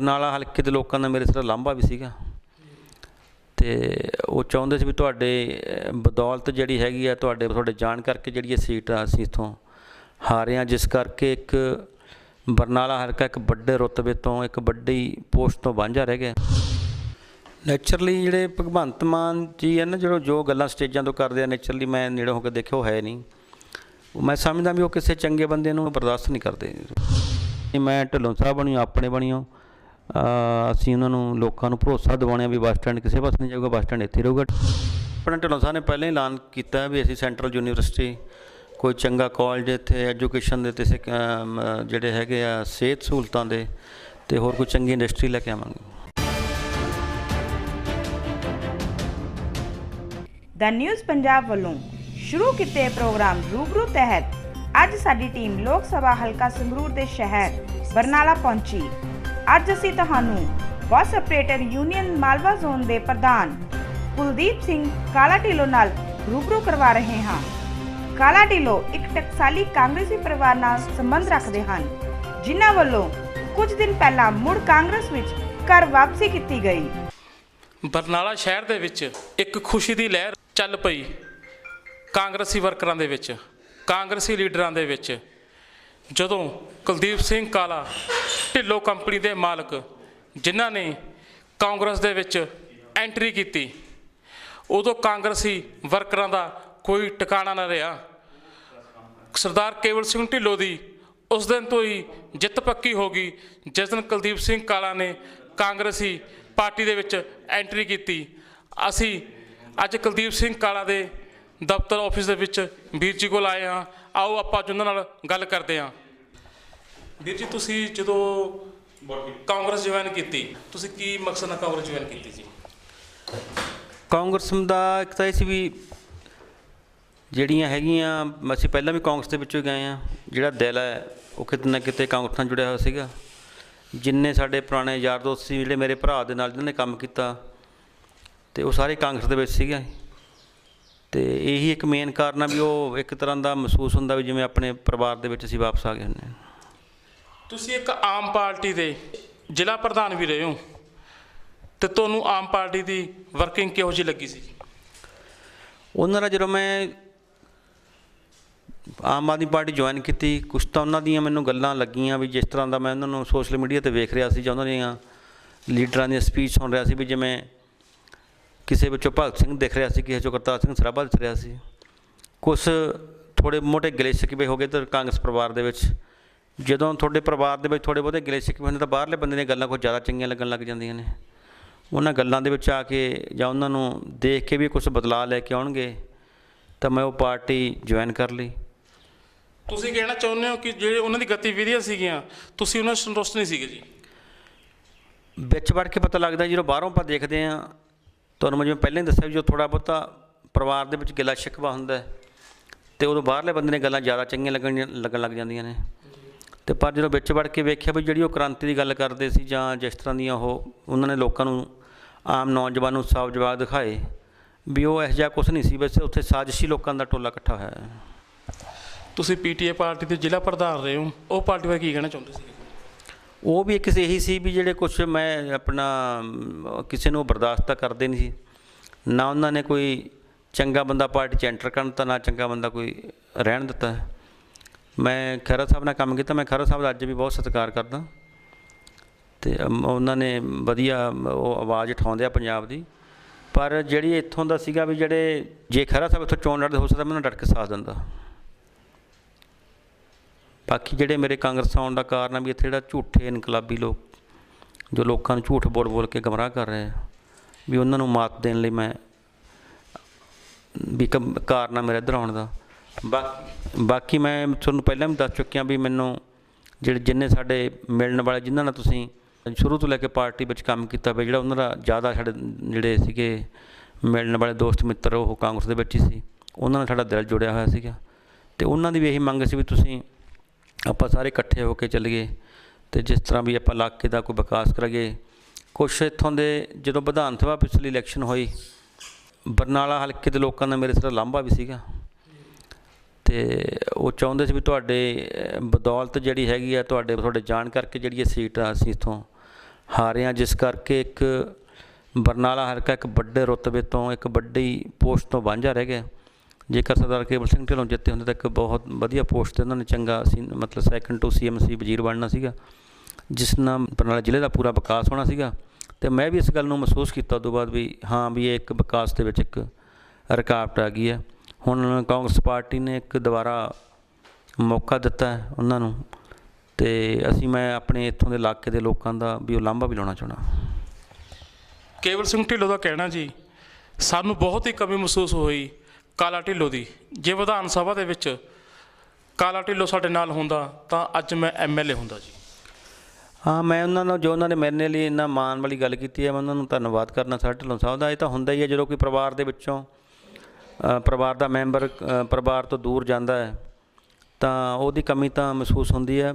ਬਰਨਾਲਾ ਹਲਕੇ ਦੇ ਲੋਕਾਂ ਦਾ ਮੇਰੇ ਸਿਰ ਲਾਂਭਾ ਵੀ ਸੀਗਾ। ਤੇ ਉਹ ਚਾਹੁੰਦੇ ਸੀ ਵੀ ਤੁਹਾਡੇ ਬਦੌਲਤ ਜਿਹੜੀ ਹੈਗੀ ਆ, ਤੁਹਾਡੇ ਤੁਹਾਡੇ ਜਾਣ ਕਰਕੇ ਜਿਹੜੀ ਇਹ ਸੀਟ ਆ ਅਸੀਂ ਇਥੋਂ ਹਾਰੇ ਹਾਂ ਜਿਸ ਕਰਕੇ ਇੱਕ ਬਰਨਾਲਾ ਹਲਕਾ ਇੱਕ ਵੱਡੇ ਰੁਤਬੇ ਤੋਂ, ਇੱਕ ਵੱਡੀ ਪੋਸਟ ਤੋਂ ਵਾਂਝਾ ਰਹਿ ਗਿਆ। ਨੇਚਰਲੀ ਜਿਹੜੇ ਭਗਵੰਤ ਮਾਨ ਜੀ ਹੈ ਨਾ ਜਿਹੜੋ ਜੋ ਗੱਲਾਂ ਸਟੇਜਾਂ ਤੋਂ ਕਰਦੇ ਆ, ਨੇਚਰਲੀ ਮੈਂ ਨੇੜੇ ਹੋ ਕੇ ਦੇਖਿਆ, ਉਹ ਹੈ ਨਹੀਂ। ਉਹ ਮੈਂ ਸਮਝਦਾ ਵੀ ਉਹ ਕਿਸੇ ਚੰਗੇ ਬੰਦੇ ਨੂੰ ਬਰਦਾਸ਼ਤ ਨਹੀਂ ਕਰਦੇ। ਮੈਂ ਢਿੱਲੋਂ ਸਾਹਿਬ ਬਣਿਓ, ਆਪਣੇ ਬਣਿਓ। ਅਸੀਂ ਉਹਨਾਂ ਨੂੰ ਲੋਕਾਂ ਨੂੰ ਭਰੋਸਾ ਦਿਵਾਉਣਾ ਵੀ ਬੱਸ ਸਟੈਂਡ ਕਿਸੇ ਪਾਸੇ ਨਹੀਂ ਜਾਊਗਾ, ਬੱਸ ਸਟੈਂਡ ਇੱਥੇ ਰਹੂਗਾ। ਆਪਣਾ ਢਿੱਲੋਂ ਸਾਹਿਬ ਨੇ ਪਹਿਲਾਂ ਹੀ ਐਲਾਨ ਕੀਤਾ ਵੀ ਅਸੀਂ ਸੈਂਟਰਲ ਯੂਨੀਵਰਸਿਟੀ, ਕੋਈ ਚੰਗਾ ਕਾਲਜ ਇੱਥੇ ਐਜੂਕੇਸ਼ਨ ਦੇ ਤੇ ਜਿਹੜੇ ਹੈਗੇ ਆ ਸਿਹਤ ਸਹੂਲਤਾਂ ਦੇ ਤੇ ਹੋਰ ਕੋਈ ਚੰਗੀ ਇੰਡਸਟਰੀ ਲੈ ਕੇ ਆਵਾਂਗੇ। ਦਾ ਨਿਊਜ਼ ਪੰਜਾਬ ਵੱਲੋਂ ਸ਼ੁਰੂ ਕੀਤੇ ਪ੍ਰੋਗਰਾਮ ਰੂਬਰੂ ਤਹਿਤ ਅੱਜ ਸਾਡੀ ਟੀਮ ਲੋਕ ਸਭਾ ਹਲਕਾ ਸੰਗਰੂਰ ਦੇ ਸ਼ਹਿਰ ਬਰਨਾਲਾ ਪਹੁੰਚੀ। ਅੱਜ ਅਸੀਂ ਤੁਹਾਨੂੰ bus operator union Malwa zone ਦੇ ਪ੍ਰਧਾਨ ਕੁਲਦੀਪ ਸਿੰਘ ਕਾਲਾ ਢਿੱਲੋਂ ਨਾਲ ਰੂਬਰੂ ਕਰਵਾ ਰਹੇ ਹਾਂ। ਕਾਲਾ ਢਿੱਲੋਂ ਇੱਕ ਟਕਸਾਲੀ ਕਾਂਗਰਸੀ ਪਰਿਵਾਰ ਨਾਲ ਸੰਬੰਧ ਰੱਖਦੇ ਹਨ, ਜਿਨ੍ਹਾਂ ਵੱਲੋਂ ਕੁਝ ਦਿਨ ਪਹਿਲਾਂ ਮੁੜ ਕਾਂਗਰਸ ਵਿੱਚ ਘਰ ਵਾਪਸੀ ਕੀਤੀ ਗਈ। ਬਰਨਾਲਾ ਸ਼ਹਿਰ ਦੇ ਵਿੱਚ ਇੱਕ ਖੁਸ਼ੀ ਦੀ ਲਹਿਰ ਚੱਲ ਪਈ ਕਾਂਗਰਸੀ ਵਰਕਰਾਂ ਦੇ ਵਿੱਚ, ਕਾਂਗਰਸੀ ਲੀਡਰਾਂ ਦੇ ਵਿੱਚ। ਜਦੋਂ ਕੁਲਦੀਪ ਸਿੰਘ ਕਾਲਾ, ਢਿੱਲੋਂ ਕੰਪਨੀ ਦੇ ਮਾਲਕ, ਜਿਨ੍ਹਾਂ ਨੇ ਕਾਂਗਰਸ ਦੇ ਵਿੱਚ ਐਂਟਰੀ ਕੀਤੀ। ਉਦੋਂ ਕਾਂਗਰਸੀ ਵਰਕਰਾਂ ਦਾ ਕੋਈ ਟਿਕਾਣਾ ਨਾ ਰਿਹਾ। ਸਰਦਾਰ ਕੇਵਲ ਸਿੰਘ ਢਿੱਲੋਂ ਦੀ ਉਸ ਦਿਨ ਤੋਂ ਹੀ ਜਿੱਤ ਪੱਕੀ ਹੋ ਗਈ, ਜਿਸ ਦਿਨ ਕੁਲਦੀਪ ਸਿੰਘ ਕਾਲਾ ਨੇ ਕਾਂਗਰਸੀ ਪਾਰਟੀ ਦੇ ਵਿੱਚ ਐਂਟਰੀ ਕੀਤੀ। ਅਸੀਂ ਅੱਜ ਕੁਲਦੀਪ ਸਿੰਘ ਕਾਲਾ ਦੇ ਦਫ਼ਤਰ ਆਫਿਸ ਦੇ ਵਿੱਚ ਵੀਰ ਜੀ ਕੋਲ ਆਏ ਹਾਂ। ਆਓ ਆਪਾਂ ਅੱਜ ਉਹਨਾਂ ਨਾਲ ਗੱਲ ਕਰਦੇ ਹਾਂ। ਵੀਰ ਜੀ, ਤੁਸੀਂ ਜਦੋਂ ਕਾਂਗਰਸ ਜੁਆਇਨ ਕੀਤੀ, ਤੁਸੀਂ ਕੀ ਮਕਸਦ ਨਾਲ ਕਾਂਗਰਸ ਜੁਆਇਨ ਕੀਤੀ ਸੀ ਕਾਂਗਰਸ ਦਾ ਇੱਕ ਤਾਂ ਇਹ ਸੀ ਵੀ ਜਿਹੜੀਆਂ ਹੈਗੀਆਂ, ਅਸੀਂ ਪਹਿਲਾਂ ਵੀ ਕਾਂਗਰਸ ਦੇ ਵਿੱਚੋਂ ਗਏ ਆ ਜਿਹੜਾ ਦਿਲ ਹੈ, ਉਹ ਕਿਤੇ ਨਾ ਕਿਤੇ ਕਾਂਗਰਸ ਨਾਲ ਜੁੜਿਆ ਹੋਇਆ ਸੀਗਾ। ਜਿੰਨੇ ਸਾਡੇ ਪੁਰਾਣੇ ਯਾਰ ਦੋਸਤ ਸੀ, ਜਿਹੜੇ ਮੇਰੇ ਭਰਾ ਦੇ ਨਾਲ ਜਿਹਨਾਂ ਨੇ ਕੰਮ ਕੀਤਾ, ਤੇ ਉਹ ਸਾਰੇ ਕਾਂਗਰਸ ਦੇ ਵਿੱਚ ਸੀਗੇ। ਤੇ ਇਹੀ ਇੱਕ ਮੇਨ ਕਾਰਨ ਆ ਵੀ ਉਹ ਇੱਕ ਤਰ੍ਹਾਂ ਦਾ ਮਹਿਸੂਸ ਹੁੰਦਾ ਵੀ ਜਿਵੇਂ ਆਪਣੇ ਪਰਿਵਾਰ ਦੇ ਵਿੱਚ ਅਸੀਂ ਵਾਪਸ ਆ ਗਏ ਹੁੰਦੇ ਹਾਂ। ਤੁਸੀਂ ਇੱਕ ਆਮ ਪਾਰਟੀ ਦੇ ਜ਼ਿਲ੍ਹਾ ਪ੍ਰਧਾਨ ਵੀ ਰਹੇ ਹੋ ਤੇ ਤੁਹਾਨੂੰ ਆਮ ਪਾਰਟੀ ਦੀ ਵਰਕਿੰਗ ਕਿਹੋ ਜਿਹੀ ਲੱਗੀ ਸੀ? ਉਹਨਾਂ ਦਾ ਜਦੋਂ ਮੈਂ ਆਮ ਆਦਮੀ ਪਾਰਟੀ ਜੁਆਇਨ ਕੀਤੀ, ਕੁਛ ਤਾਂ ਉਹਨਾਂ ਦੀਆਂ ਮੈਨੂੰ ਗੱਲਾਂ ਲੱਗੀਆਂ ਵੀ ਜਿਸ ਤਰ੍ਹਾਂ ਦਾ ਮੈਂ ਉਹਨਾਂ ਨੂੰ ਸੋਸ਼ਲ ਮੀਡੀਆ ਤੇ ਵੇਖ ਰਿਹਾ ਸੀ ਜਾਂ ਉਹਨਾਂ ਦੀਆਂ ਲੀਡਰਾਂ ਦੀਆਂ ਸਪੀਚ ਸੁਣ ਰਿਹਾ ਸੀ ਵੀ ਜਿਵੇਂ ਕਿਸੇ ਵਿੱਚੋਂ ਭਗਤ ਸਿੰਘ ਦਿਖ ਰਿਹਾ ਸੀ, ਕਿਸੇ ਚੋਂ ਕਰਤਾਰ ਸਿੰਘ ਸਰਾਭਾ ਦਿਖ ਰਿਹਾ ਸੀ। ਕੁਛ ਥੋੜੇ ਮੋਟੇ ਗਲੇ ਸ਼ਿਕਵੇ ਹੋ ਗਏ ਤੇ ਕਾਂਗਰਸ ਪਰਿਵਾਰ ਦੇ ਵਿੱਚ। ਜਦੋਂ ਤੁਹਾਡੇ ਪਰਿਵਾਰ ਦੇ ਵਿੱਚ ਥੋੜੇ ਬਹੁਤੇ ਗਿਲੇ ਸ਼ਿਕਵੇ ਹੁੰਦੇ ਤਾਂ ਬਾਹਰਲੇ ਬੰਦੇ ਦੀਆਂ ਗੱਲਾਂ ਕੁਝ ਜ਼ਿਆਦਾ ਚੰਗੀਆਂ ਲੱਗਣ ਲੱਗ ਜਾਂਦੀਆਂ ਨੇ। ਉਹਨਾਂ ਗੱਲਾਂ ਦੇ ਵਿੱਚ ਆ ਕੇ ਜਾਂ ਉਹਨਾਂ ਨੂੰ ਦੇਖ ਕੇ ਵੀ ਕੁਝ ਬਦਲਾਅ ਲੈ ਕੇ ਆਉਣਗੇ ਤਾਂ ਮੈਂ ਉਹ ਪਾਰਟੀ ਜੁਆਇਨ ਕਰ ਲਈ। ਤੁਸੀਂ ਕਹਿਣਾ ਚਾਹੁੰਦੇ ਹੋ ਕਿ ਜਿਹੜੇ ਉਹਨਾਂ ਦੀ ਗਤੀਵਿਧੀਆਂ ਸੀਗੀਆਂ ਤੁਸੀਂ ਉਹਨਾਂ ਸੰਤੁਸ਼ਟ ਨਹੀਂ ਸੀਗੇ ਜੀ? ਵਿੱਚ ਵੜ ਕੇ ਪਤਾ ਲੱਗਦਾ ਜਦੋਂ ਬਾਹਰੋਂ ਆਪਾਂ ਦੇਖਦੇ ਆ ਤੁਹਾਨੂੰ ਮੈਂ ਜਿਵੇਂ ਪਹਿਲਾਂ ਹੀ ਦੱਸਿਆ ਵੀ ਜੋ ਥੋੜਾ ਬਹੁਤਾ ਪਰਿਵਾਰ ਦੇ ਵਿੱਚ ਗਿਲਾ ਸ਼ਿਕਵਾ ਹੁੰਦਾ ਤੇ ਉਦੋਂ ਬਾਹਰਲੇ ਬੰਦੇ ਨੇ ਗੱਲਾਂ ਜ਼ਿਆਦਾ ਚੰਗੀਆਂ ਲੱਗਣ ਲੱਗਣ ਲੱਗ ਜਾਂਦੀਆਂ ਨੇ। ਤੇ ਪਰ ਜਦੋਂ ਵਿੱਚ ਵੜ ਕੇ ਵੇਖਿਆ ਵੀ ਜਿਹੜੀ ਉਹ ਕ੍ਰਾਂਤੀ ਦੀ ਗੱਲ ਕਰਦੇ ਸੀ ਜਾਂ ਜਿਸ ਤਰ੍ਹਾਂ ਦੀਆਂ ਉਹ ਉਹਨਾਂ ਨੇ ਲੋਕਾਂ ਨੂੰ ਆਮ ਨੌਜਵਾਨ ਨੂੰ ਸਾਫ਼ ਜਵਾਬ ਦਿਖਾਏ ਵੀ ਉਹ ਇਹੋ ਜਿਹਾ ਕੁਝ ਨਹੀਂ ਸੀ ਵੈਸੇ ਉੱਥੇ ਸਾਜ਼ਿਸ਼ੀ ਲੋਕਾਂ ਦਾ ਟੋਲਾ ਇਕੱਠਾ ਹੋਇਆ ਹੈ। ਤੁਸੀਂ ਪੀਟੀਏ ਪਾਰਟੀ ਦੇ ਜ਼ਿਲ੍ਹਾ ਪ੍ਰਧਾਨ ਰਹੇ ਹੋ ਉਹ ਪਾਰਟੀ ਬਾਰੇ ਕੀ ਕਹਿਣਾ ਚਾਹੁੰਦੇ ਸੀ? ਉਹ ਵੀ ਇੱਕ ਇਹੀ ਸੀ ਵੀ ਜਿਹੜੇ ਕੁਝ ਮੈਂ ਆਪਣਾ ਕਿਸੇ ਨੂੰ ਬਰਦਾਸ਼ਤ ਤਾਂ ਕਰਦੇ ਨਹੀਂ ਸੀ। ਨਾ ਉਹਨਾਂ ਨੇ ਕੋਈ ਚੰਗਾ ਬੰਦਾ ਪਾਰਟੀ 'ਚ ਐਂਟਰ ਕਰਨ ਤਾਂ ਨਾ ਚੰਗਾ ਬੰਦਾ ਕੋਈ ਰਹਿਣ ਦਿੱਤਾ। ਮੈਂ ਖਹਿਰਾ ਸਾਹਿਬ ਨਾਲ ਕੰਮ ਕੀਤਾ, ਮੈਂ ਖਹਿਰਾ ਸਾਹਿਬ ਦਾ ਅੱਜ ਵੀ ਬਹੁਤ ਸਤਿਕਾਰ ਕਰਦਾ। ਤੇ ਉਹਨਾਂ ਨੇ ਵਧੀਆ, ਉਹ ਆਵਾਜ਼ ਉਠਾਉਂਦੇ ਆ ਪੰਜਾਬ ਦੀ। ਪਰ ਜਿਹੜੀ ਇੱਥੋਂ ਦਾ ਸੀਗਾ ਵੀ ਜਿਹੜੇ, ਜੇ ਖਹਿਰਾ ਸਾਹਿਬ ਇੱਥੋਂ ਚੋਣ ਲੜਦੇ, ਹੋ ਸਕਦਾ ਮੈਂ ਉਹਨਾਂ ਡਟ ਕੇ ਸਾਥ ਦਿੰਦਾ। ਬਾਕੀ ਜਿਹੜੇ ਮੇਰੇ ਕਾਂਗਰਸ ਆਉਣ ਦਾ ਕਾਰਨ ਆ ਵੀ ਇੱਥੇ ਜਿਹੜਾ ਝੂਠੇ ਇਨਕਲਾਬੀ ਲੋਕ, ਜੋ ਲੋਕਾਂ ਨੂੰ ਝੂਠ ਬੋਲ ਬੋਲ ਕੇ ਗਮਰਾਹ ਕਰ ਰਹੇ ਆ, ਵੀ ਉਹਨਾਂ ਨੂੰ ਮਾਤ ਦੇਣ ਲਈ ਮੈਂ, ਵੀ ਕੰਮ- ਕਾਰਨ ਆ ਮੇਰੇ ਇੱਧਰ ਆਉਣ ਦਾ। ਬਾਕੀ ਬਾਕੀ ਮੈਂ ਤੁਹਾਨੂੰ ਪਹਿਲਾਂ ਵੀ ਦੱਸ ਚੁੱਕਿਆ ਵੀ ਮੈਨੂੰ ਜਿਹੜੇ ਜਿੰਨੇ ਸਾਡੇ ਮਿਲਣ ਵਾਲੇ, ਜਿਨ੍ਹਾਂ ਨਾਲ ਤੁਸੀਂ ਸ਼ੁਰੂ ਤੋਂ ਲੈ ਕੇ ਪਾਰਟੀ ਵਿੱਚ ਕੰਮ ਕੀਤਾ ਵੀ ਜਿਹੜਾ ਉਹਨਾਂ ਦਾ ਜ਼ਿਆਦਾ ਸਾਡੇ ਜਿਹੜੇ ਸੀਗੇ ਮਿਲਣ ਵਾਲੇ ਦੋਸਤ ਮਿੱਤਰ, ਉਹ ਕਾਂਗਰਸ ਦੇ ਵਿੱਚ ਹੀ ਸੀ, ਉਹਨਾਂ ਨਾਲ ਸਾਡਾ ਦਿਲ ਜੁੜਿਆ ਹੋਇਆ ਸੀਗਾ। ਤੇ ਉਹਨਾਂ ਦੀ ਵੀ ਇਹੀ ਮੰਗ ਸੀ ਵੀ ਤੁਸੀਂ ਆਪਾਂ ਸਾਰੇ ਇਕੱਠੇ ਹੋ ਕੇ ਚੱਲੀਏ ਤੇ ਜਿਸ ਤਰ੍ਹਾਂ ਵੀ ਆਪਾਂ ਇਲਾਕੇ ਦਾ ਕੋਈ ਵਿਕਾਸ ਕਰਾਂਗੇ ਕੁਛ ਇੱਥੋਂ ਦੇ ਜਦੋਂ ਵਿਧਾਨ ਸਭਾ ਪਿਛਲੀ ਇਲੈਕਸ਼ਨ ਹੋਈ, ਬਰਨਾਲਾ ਹਲਕੇ ਦੇ ਲੋਕਾਂ ਦਾ ਮੇਰੇ ਸਿਰ ਲਾਂਭਾ ਵੀ ਸੀਗਾ। ਤੇ ਉਹ ਚਾਹੁੰਦੇ ਸੀ ਵੀ ਤੁਹਾਡੇ ਬਦੌਲਤ ਜਿਹੜੀ ਹੈਗੀ ਆ ਤੁਹਾਡੇ ਤੁਹਾਡੇ ਜਾਣ ਕਰਕੇ ਜਿਹੜੀ ਇਹ ਸੀਟ ਆ ਅਸੀਂ ਇਥੋਂ ਹਾਰੇ ਹਾਂ, ਜਿਸ ਕਰਕੇ ਇੱਕ ਬਰਨਾਲਾ ਹਲਕਾ ਇੱਕ ਵੱਡੇ ਰੁਤਬੇ ਤੋਂ ਇੱਕ ਵੱਡੀ ਪੋਸਟ ਤੋਂ ਵਾਂਝਾ ਰਹਿ ਗਿਆ। ਜੇਕਰ ਸਰਦਾਰ ਕੇਵਲ ਸਿੰਘ ਢਿੱਲੋਂ ਜਿੱਤੇ ਹੁੰਦੇ ਤਾਂ ਇੱਕ ਬਹੁਤ ਵਧੀਆ ਪੋਸਟ ਤੇ ਉਹਨਾਂ ਨੇ ਚੰਗਾ ਸੀ, ਮਤਲਬ ਸੈਕੰਡ ਟੂ ਸੀਐਮਸੀ ਵਜ਼ੀਰ ਬਣਨਾ ਸੀਗਾ, ਜਿਸ ਨਾਲ ਬਰਨਾਲਾ ਜ਼ਿਲ੍ਹੇ ਦਾ ਪੂਰਾ ਵਿਕਾਸ ਹੋਣਾ ਸੀਗਾ। ਤੇ ਮੈਂ ਵੀ ਇਸ ਗੱਲ ਨੂੰ ਮਹਿਸੂਸ ਕੀਤਾ ਤੋਂ ਬਾਅਦ ਵੀ ਹਾਂ ਵੀ ਇਹ ਇੱਕ ਵਿਕਾਸ ਦੇ ਵਿੱਚ ਇੱਕ ਰੁਕਾਵਟ ਆ ਗਈ ਹੈ। ਹੁਣ ਕਾਂਗਰਸ ਪਾਰਟੀ ਨੇ ਇੱਕ ਦੁਬਾਰਾ ਮੌਕਾ ਦਿੱਤਾ ਉਹਨਾਂ ਨੂੰ ਤੇ ਅਸੀਂ ਮੈਂ ਆਪਣੇ ਇੱਥੋਂ ਦੇ ਇਲਾਕੇ ਦੇ ਲੋਕਾਂ ਦਾ ਵੀ ਉਹ ਲਾਂਭਾ ਵੀ ਲਾਉਣਾ ਚਾਹਣਾ ਕੇਵਲ ਸਿੰਘ ਢਿੱਲੋਂ ਦਾ ਕਹਿਣਾ ਜੀ ਸਾਨੂੰ ਬਹੁਤ ਹੀ ਕਮੀ ਮਹਿਸੂਸ ਹੋਈ ਕਾਲਾ ਢਿੱਲੋਂ ਦੀ। ਜੇ ਵਿਧਾਨ ਸਭਾ ਦੇ ਵਿੱਚ ਕਾਲਾ ਢਿੱਲੋਂ ਸਾਡੇ ਨਾਲ ਹੁੰਦਾ ਤਾਂ ਅੱਜ ਮੈਂ ਐਮਐਲਏ ਹੁੰਦਾ ਜੀ। ਹਾਂ ਮੈਂ ਉਹਨਾਂ ਨੂੰ ਜੋ ਉਹਨਾਂ ਨੇ ਮੇਰੇ ਲਈ ਇੰਨਾ ਮਾਣ ਵਾਲੀ ਗੱਲ ਕੀਤੀ ਹੈ ਮੈਂ ਉਹਨਾਂ ਨੂੰ ਧੰਨਵਾਦ ਕਰਨਾ ਸਰ ਢਿੱਲੋਂ ਸਾਹਿਬ ਦਾ। ਇਹ ਤਾਂ ਹੁੰਦਾ ਹੀ ਹੈ ਜਦੋਂ ਕੋਈ ਪਰਿਵਾਰ ਦੇ ਵਿੱਚੋਂ ਪਰਿਵਾਰ ਦਾ ਮੈਂਬਰ ਪਰਿਵਾਰ ਤੋਂ ਦੂਰ ਜਾਂਦਾ ਹੈ ਤਾਂ ਉਹਦੀ ਕਮੀ ਤਾਂ ਮਹਿਸੂਸ ਹੁੰਦੀ ਹੈ।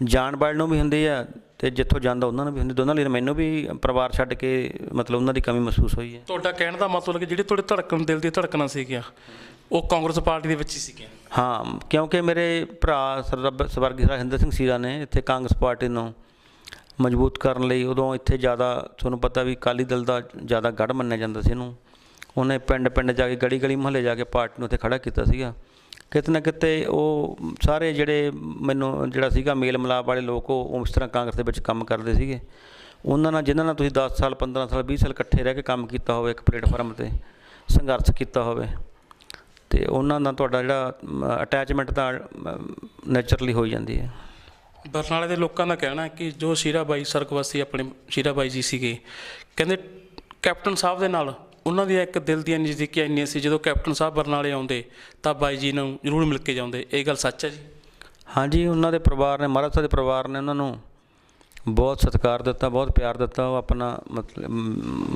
ਜਾਣ ਵਾਲ ਨੂੰ ਵੀ ਹੁੰਦੀ ਹੈ ਤੇ ਜਿੱਥੋਂ ਜਾਂਦਾ ਉਹਨਾਂ ਨੂੰ ਵੀ ਹੁੰਦੀ ਦੋਨਾਂ ਲਈ ਮੈਨੂੰ ਵੀ ਪਰਿਵਾਰ ਛੱਡ ਕੇ ਮਤਲਬ ਉਹਨਾਂ ਦੀ ਕਮੀ ਮਹਿਸੂਸ ਹੋਈ ਹੈ। ਤੁਹਾਡਾ ਕਹਿਣ ਦਾ ਮਤਲਬ ਕਿ ਜਿਹੜੀ ਤੁਹਾਡੇ ਧੜਕਣ ਦਿਲ ਦੀ ਧੜਕਣਾ ਸੀਗੀਆਂ ਉਹ ਕਾਂਗਰਸ ਪਾਰਟੀ ਦੇ ਵਿੱਚ ਹੀ ਸੀਗੀਆਂ? ਹਾਂ ਕਿਉਂਕਿ ਮੇਰੇ ਭਰਾ ਸਰਬ ਸਵਰਗੀ ਹਰਿੰਦਰ ਸਿੰਘ ਸੀਰਾ ਨੇ ਇੱਥੇ ਕਾਂਗਰਸ ਪਾਰਟੀ ਨੂੰ ਮਜ਼ਬੂਤ ਕਰਨ ਲਈ ਉਦੋਂ ਇੱਥੇ ਜ਼ਿਆਦਾ ਤੁਹਾਨੂੰ ਪਤਾ ਵੀ ਅਕਾਲੀ ਦਲ ਦਾ ਜ਼ਿਆਦਾ ਗੜ ਮੰਨਿਆ ਜਾਂਦਾ ਸੀ ਇਹਨੂੰ। ਉਹਨੇ ਪਿੰਡ ਪਿੰਡ ਜਾ ਕੇ ਗਲੀ ਗਲੀ ਮੁਹੱਲੇ ਜਾ ਕੇ ਪਾਰਟੀ ਨੂੰ ਉੱਥੇ ਖੜਾ ਕੀਤਾ ਸੀਗਾ। ਕਿਤੇ ਨਾ ਕਿਤੇ ਉਹ ਸਾਰੇ ਜਿਹੜੇ ਮੈਨੂੰ ਜਿਹੜਾ ਸੀਗਾ ਮੇਲ ਮਿਲਾਪ ਵਾਲੇ ਲੋਕ ਉਹ ਉਸ ਤਰ੍ਹਾਂ ਕਾਂਗਰਸ ਦੇ ਵਿੱਚ ਕੰਮ ਕਰਦੇ ਸੀਗੇ। ਉਹਨਾਂ ਨਾਲ ਜਿਨ੍ਹਾਂ ਨਾਲ ਤੁਸੀਂ 10 ਸਾਲ 15 ਸਾਲ 20 ਸਾਲ ਇਕੱਠੇ ਰਹਿ ਕੇ ਕੰਮ ਕੀਤਾ ਹੋਵੇ ਇੱਕ ਪਲੇਟਫਾਰਮ ਤੇ, ਸੰਘਰਸ਼ ਕੀਤਾ ਹੋਵੇ, ਤੇ ਉਹਨਾਂ ਨਾਲ ਤੁਹਾਡਾ ਜਿਹੜਾ ਅਟੈਚਮੈਂਟ ਤਾਂ ਨੇਚਰਲੀ ਹੋ ਜਾਂਦੀ ਹੈ। ਬਰਨਾਲੇ ਦੇ ਲੋਕਾਂ ਦਾ ਕਹਿਣਾ ਹੈ ਕਿ ਜੋ ਸ਼ੀਰਾ ਬਾਈ ਸਰਗਵਾਸੀ ਆਪਣੇ ਸ਼ੀਰਾ ਬਾਈ ਜੀ ਸੀਗੇ, ਕਹਿੰਦੇ ਕੈਪਟਨ ਸਾਹਿਬ ਦੇ ਨਾਲ ਉਹਨਾਂ ਦੀ ਇੱਕ ਦਿਲ ਦੀਆਂ ਨਜ਼ਦੀਕੀਆਂ ਇੰਨੀਆਂ ਸੀ ਜਦੋਂ ਕੈਪਟਨ ਸਾਹਿਬ ਬਰਨਾਲੇ ਆਉਂਦੇ ਤਾਂ ਬਾਈ ਜੀ ਨੂੰ ਜ਼ਰੂਰ ਮਿਲ ਕੇ ਜਾਂਦੇ। ਇਹ ਗੱਲ ਸੱਚ ਹੈ ਜੀ? ਹਾਂਜੀ ਉਹਨਾਂ ਦੇ ਪਰਿਵਾਰ ਨੇ ਮਹਾਰਾਜ ਸਾਹਿਬ ਦੇ ਪਰਿਵਾਰ ਨੇ ਉਹਨਾਂ ਨੂੰ ਬਹੁਤ ਸਤਿਕਾਰ ਦਿੱਤਾ ਬਹੁਤ ਪਿਆਰ ਦਿੱਤਾ। ਉਹ ਆਪਣਾ ਮਤਲਬ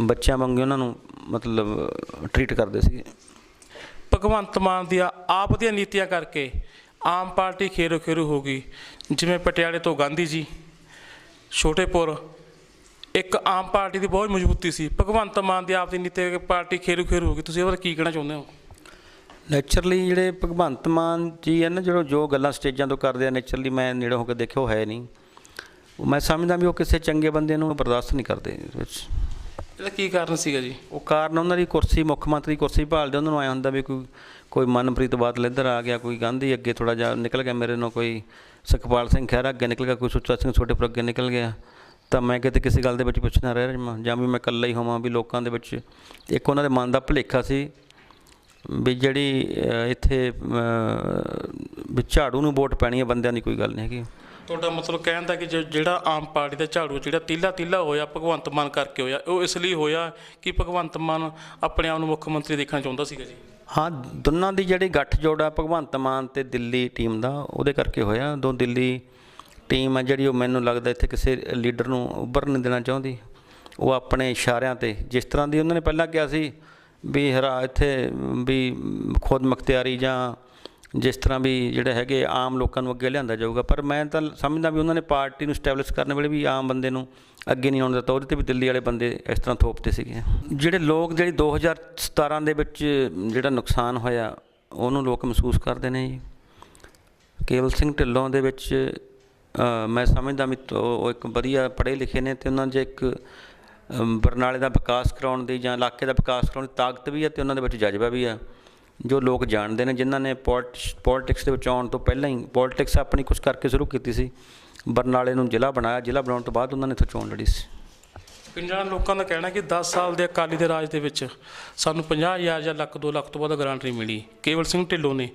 ਬੱਚਿਆਂ ਵਾਂਗੂ ਉਹਨਾਂ ਨੂੰ ਮਤਲਬ ਟਰੀਟ ਕਰਦੇ ਸੀਗੇ। ਭਗਵੰਤ ਮਾਨ ਦੀਆਂ ਆਪ ਦੀਆਂ ਨੀਤੀਆਂ ਕਰਕੇ ਆਮ ਪਾਰਟੀ ਖੇਰੋ ਖੇਰੂ ਹੋ ਗਈ। ਜਿਵੇਂ ਪਟਿਆਲੇ ਤੋਂ ਗਾਂਧੀ ਜੀ ਛੋਟੇਪੁਰ ਇੱਕ ਆਮ ਪਾਰਟੀ ਦੀ ਬਹੁਤ ਮਜ਼ਬੂਤੀ ਸੀ। ਭਗਵੰਤ ਮਾਨ ਦੀ ਆਪ ਦੀ ਨੀਤੀ ਪਾਰਟੀ ਖੇਰੂ ਖੇਰੂ ਹੋ ਗਈ। ਤੁਸੀਂ ਇਹਦੇ ਬਾਰੇ ਕੀ ਕਹਿਣਾ ਚਾਹੁੰਦੇ ਹੋ? ਨੇਚਰਲੀ ਜਿਹੜੇ ਭਗਵੰਤ ਮਾਨ ਜੀ ਹੈ ਨਾ ਜਿਹੜੋ ਜੋ ਗੱਲਾਂ ਸਟੇਜਾਂ ਤੋਂ ਕਰਦੇ ਆ ਨੇਚਰਲੀ ਮੈਂ ਨੇੜੇ ਹੋ ਕੇ ਦੇਖਿਆ ਉਹ ਹੈ ਨਹੀਂ। ਮੈਂ ਸਮਝਦਾ ਵੀ ਉਹ ਕਿਸੇ ਚੰਗੇ ਬੰਦੇ ਨੂੰ ਬਰਦਾਸ਼ਤ ਨਹੀਂ ਕਰਦੇ ਵਿੱਚ। ਇਹਦਾ ਕੀ ਕਾਰਨ ਸੀਗਾ ਜੀ? ਉਹ ਕਾਰਨ ਉਹਨਾਂ ਦੀ ਕੁਰਸੀ ਮੁੱਖ ਮੰਤਰੀ ਕੁਰਸੀ ਭਾਲਦੇ ਉਹਨਾਂ ਨੂੰ ਆਇਆ ਹੁੰਦਾ ਵੀ ਕੋਈ ਕੋਈ ਮਨਪ੍ਰੀਤ ਬਾਦਲ ਇੱਧਰ ਆ ਗਿਆ ਕੋਈ ਗਾਂਧੀ ਅੱਗੇ ਥੋੜਾ ਜਿਹਾ ਨਿਕਲ ਗਿਆ ਮੇਰੇ ਨਾਲ ਕੋਈ ਸੁਖਪਾਲ ਸਿੰਘ ਖਹਿਰਾ ਅੱਗੇ ਨਿਕਲ ਗਿਆ ਕੋਈ ਸੁੱਚਾ ਸਿੰਘ ਛੋਟੇਪੁਰ ਅੱਗੇ ਨਿਕਲ ਗਿਆ। ਤਾਂ ਮੈਂ ਕਿਤੇ ਕਿਸੇ ਗੱਲ ਦੇ ਵਿੱਚ ਪੁੱਛਣਾ ਰਹਿ ਜਾਵਾਂ ਜਾਂ ਵੀ ਮੈਂ ਇਕੱਲਾ ਹੀ ਹੋਵਾਂ ਵੀ ਲੋਕਾਂ ਦੇ ਵਿੱਚ। ਇੱਕ ਉਹਨਾਂ ਦੇ ਮਨ ਦਾ ਭੁਲੇਖਾ ਸੀ ਵੀ ਜਿਹੜੀ ਇੱਥੇ ਵੀ ਝਾੜੂ ਨੂੰ ਵੋਟ ਪੈਣੀ ਹੈ ਬੰਦਿਆਂ ਦੀ ਕੋਈ ਗੱਲ ਨਹੀਂ ਹੈਗੀ। ਤੁਹਾਡਾ ਮਤਲਬ ਕਹਿਣ ਦਾ ਕਿ ਜਿਹੜਾ ਆਮ ਪਾਰਟੀ ਦਾ ਝਾੜੂ ਜਿਹੜਾ ਤੀਲਾ ਤੀਲਾ ਹੋਇਆ ਭਗਵੰਤ ਮਾਨ ਕਰਕੇ ਹੋਇਆ ਉਹ ਇਸ ਲਈ ਹੋਇਆ ਕਿ ਭਗਵੰਤ ਮਾਨ ਆਪਣੇ ਆਪ ਨੂੰ ਮੁੱਖ ਮੰਤਰੀ ਦੇਖਣਾ ਚਾਹੁੰਦਾ ਸੀਗਾ ਜੀ? ਹਾਂ ਦੋਨਾਂ ਦੀ ਜਿਹੜੀ ਗੱਠ ਜੋੜਾ ਭਗਵੰਤ ਮਾਨ ਤੇ ਦਿੱਲੀ ਟੀਮ ਦਾ ਉਹਦੇ ਕਰਕੇ ਹੋਇਆ। ਦੋ ਦਿੱਲੀ ਟੀਮ ਆ ਜਿਹੜੀ ਉਹ ਮੈਨੂੰ ਲੱਗਦਾ ਇੱਥੇ ਕਿਸੇ ਲੀਡਰ ਨੂੰ ਉੱਭਰ ਨਹੀਂ ਦੇਣਾ ਚਾਹੁੰਦੀ। ਉਹ ਆਪਣੇ ਇਸ਼ਾਰਿਆਂ ਤੇ, ਜਿਸ ਤਰ੍ਹਾਂ ਦੀ ਉਹਨਾਂ ਨੇ ਪਹਿਲਾਂ ਕਿਹਾ ਸੀ ਵੀ ਹਰਾ ਇੱਥੇ ਵੀ ਖੁਦ ਮੁਖਤਿਆਰੀ ਜਾਂ ਜਿਸ ਤਰ੍ਹਾਂ ਵੀ ਜਿਹੜੇ ਹੈਗੇ ਆਮ ਲੋਕਾਂ ਨੂੰ ਅੱਗੇ ਲਿਆਂਦਾ ਜਾਊਗਾ। ਪਰ ਮੈਂ ਤਾਂ ਸਮਝਦਾ ਵੀ ਉਹਨਾਂ ਨੇ ਪਾਰਟੀ ਨੂੰ ਸਟੈਬਲਿਸ਼ ਕਰਨ ਵੇਲੇ ਵੀ ਆਮ ਬੰਦੇ ਨੂੰ ਅੱਗੇ ਨਹੀਂ ਆਉਣ ਦਿੱਤਾ। ਉਹਦੇ ਤੇ ਵੀ ਦਿੱਲੀ ਵਾਲੇ ਬੰਦੇ ਇਸ ਤਰ੍ਹਾਂ ਥੋਪਦੇ ਸੀਗੇ। ਜਿਹੜੇ ਲੋਕ ਜਿਹੜੀ 2017 ਦੇ ਵਿੱਚ ਜਿਹੜਾ ਨੁਕਸਾਨ ਹੋਇਆ, ਉਹਨੂੰ ਲੋਕ ਮਹਿਸੂਸ ਕਰਦੇ ਨੇ ਜੀ। ਕੇਵਲ ਸਿੰਘ ਢਿੱਲੋਂ ਦੇ ਵਿੱਚ ਮੈਂ ਸਮਝਦਾ ਵੀ ਉਹ ਇੱਕ ਵਧੀਆ ਪੜ੍ਹੇ ਲਿਖੇ ਨੇ ਤੇ ਉਹਨਾਂ ਦੇ ਇੱਕ ਬਰਨਾਲੇ ਦਾ ਵਿਕਾਸ ਕਰਾਉਣ ਦੀ ਜਾਂ ਇਲਾਕੇ ਦਾ ਵਿਕਾਸ ਕਰਾਉਣ ਦੀ ਤਾਕਤ ਵੀ ਹੈ ਤੇ ਉਹਨਾਂ ਦੇ ਵਿੱਚ ਜਜ਼ਬਾ ਵੀ ਆ। ਜੋ ਲੋਕ ਜਾਣਦੇ ਨੇ, ਜਿਨ੍ਹਾਂ ਨੇ ਪੋਲਿਟਿਕਸ ਦੇ ਵਿੱਚ ਆਉਣ ਤੋਂ ਪਹਿਲਾਂ ਹੀ ਪੋਲਿਟਿਕਸ ਆਪਣੀ ਕੁਝ ਕਰਕੇ ਸ਼ੁਰੂ ਕੀਤੀ ਸੀ, ਬਰਨਾਲੇ ਨੂੰ ਜ਼ਿਲ੍ਹਾ ਬਣਾਇਆ। ਜ਼ਿਲ੍ਹਾ ਬਣਾਉਣ ਤੋਂ ਬਾਅਦ ਉਹਨਾਂ ਨੇ ਇੱਥੋਂ ਚੋਣ ਲੜੀ ਸੀ। ਪਿੰਡਾਂ ਲੋਕਾਂ ਦਾ ਕਹਿਣਾ ਕਿ 10 ਸਾਲ ਦੇ ਅਕਾਲੀ ਦੇ ਰਾਜ ਦੇ ਵਿੱਚ ਸਾਨੂੰ 50000 ਜਾਂ ਲੱਖ 2 ਲੱਖ ਤੋਂ ਵੱਧ ਗ੍ਰਾਂਟ ਨਹੀਂ ਮਿਲੀ। ਕੇਵਲ ਸਿੰਘ ਢਿੱਲੋਂ ਨੇ